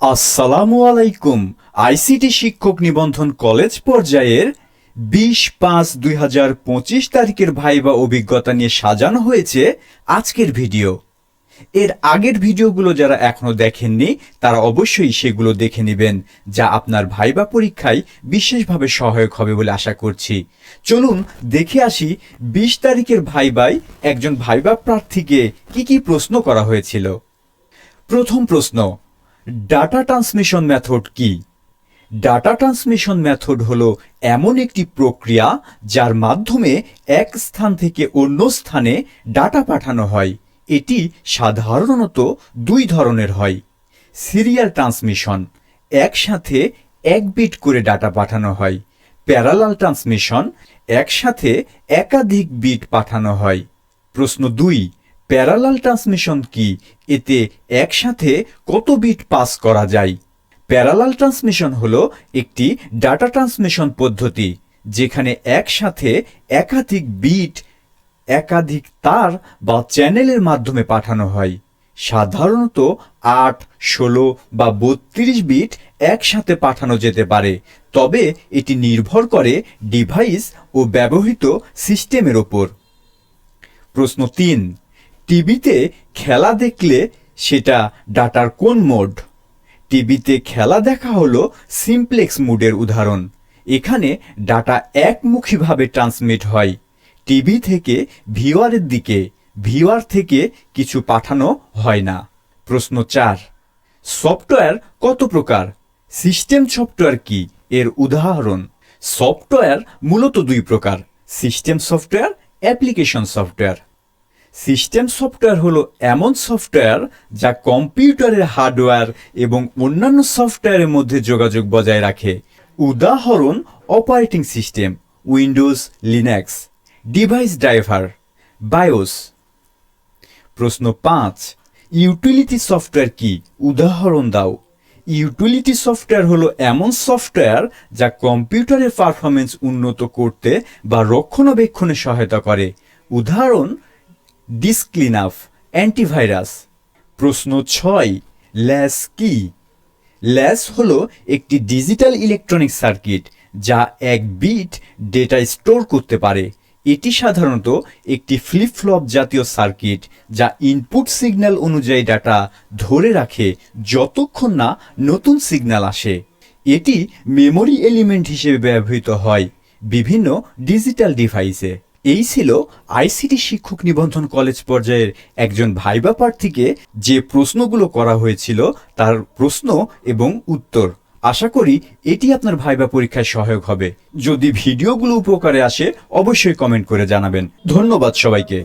আসসালামু আলাইকুম, আইসিটি শিক্ষক নিবন্ধন কলেজ পর্যায়ের বিশ পাঁচ দুই হাজার পঁচিশ তারিখের ভাইবা অভিজ্ঞতা নিয়ে সাজানো হয়েছে আজকের ভিডিও। এর আগের ভিডিওগুলো যারা এখনও দেখেননি, তারা অবশ্যই সেগুলো দেখে নেবেন, যা আপনার ভাইবা পরীক্ষায় বিশেষভাবে সহায়ক হবে বলে আশা করছি। চলুন দেখে আসি বিশ তারিখের ভাইবাই একজন ভাইবা প্রার্থীকে কি কি প্রশ্ন করা হয়েছিল। প্রথম প্রশ্ন ডাটা ট্রান্সমিশন মেথড কি? ডাটা ট্রান্সমিশন মেথড হল এমন একটি প্রক্রিয়া যার মাধ্যমে এক স্থান থেকে অন্য স্থানে ডাটা পাঠানো হয়। এটি সাধারণত দুই ধরনের হয়। সিরিয়াল ট্রান্সমিশন একসাথে এক বিট করে ডাটা পাঠানো হয়। প্যারালাল ট্রান্সমিশন একসাথে একাধিক বিট পাঠানো হয়। প্রশ্ন দুই প্যারালাল ট্রান্সমিশন কি? এতে একসাথে কত বিট পাস করা যায়? প্যারালাল ট্রান্সমিশন হল একটি ডাটা ট্রান্সমিশন পদ্ধতি, যেখানে একসাথে একাধিক বিট, একাধিক তার বা চ্যানেলের মাধ্যমে পাঠানো হয়। সাধারণত আট, ষোলো বা বত্রিশ বিট একসাথে পাঠানো যেতে পারে, তবে এটি নির্ভর করে ডিভাইস ও ব্যবহৃত সিস্টেমের ওপর। প্রশ্ন তিন টিভিতে খেলা দেখলে সেটা ডাটার কোন মোড? টিভিতে খেলা দেখা হলো সিমপ্লেক্স মোডের উদাহরণ। এখানে ডাটা একমুখীভাবে ট্রান্সমিট হয়। টিভি থেকে ভিওয়ারের দিকে ভিওয়ার থেকে কিছু পাঠানো হয় না। প্রশ্ন চার, সফটওয়্যার কত প্রকার? সিস্টেম সফটওয়্যার কি? এর উদাহরণ, সফটওয়্যার মূলত দুই প্রকার, system software, application software. System software হলো এমন সফটওয়্যার যা কম্পিউটারের হার্ডওয়্যার এবং অন্যান্য সফটওয়্যারের মধ্যে যোগাযোগ বজায় রাখে। উদাহরণ, operating system, Windows, Linux, device driver, BIOS. প্রশ্ন পাঁচ, ইউটিলিটি সফটওয়্যার কি? উদাহরণ দাও। ইউটিলিটি সফটওয়্যার হলো এমন সফটওয়্যার যা কম্পিউটারের পারফরমেন্স উন্নত করতে বা রক্ষণাবেক্ষণে সহায়তা করে। উদাহরণ ডিস্ক ক্লিনআপ অ্যান্টিভাইরাস। প্রশ্ন ছয়, ল্যাস কি? ল্যাস হল একটি ডিজিটাল ইলেকট্রনিক সার্কিট যা এক বিট ডেটা স্টোর করতে পারে। এটি সাধারণত একটি ফ্লিপ ফ্লপ জাতীয় সার্কিট যা ইনপুট সিগন্যাল অনুযায়ী ডাটা ধরে রাখে যতক্ষণ না নতুন সিগন্যাল আসে। এটি মেমোরি এলিমেন্ট হিসেবে ব্যবহৃত হয় বিভিন্ন ডিজিটাল ডিভাইসে। এই ছিল আইসিটি শিক্ষক নিবন্ধন কলেজ পর্যায়ের একজন ভাইবা প্রার্থীকে যে প্রশ্নগুলো করা হয়েছিল তার প্রশ্ন এবং উত্তর। আশা করি এটি আপনার ভাইবা পরীক্ষায় সহায়ক হবে। যদি ভিডিওগুলো উপকারে আসে, অবশ্যই কমেন্ট করে জানাবেন। ধন্যবাদ সবাইকে।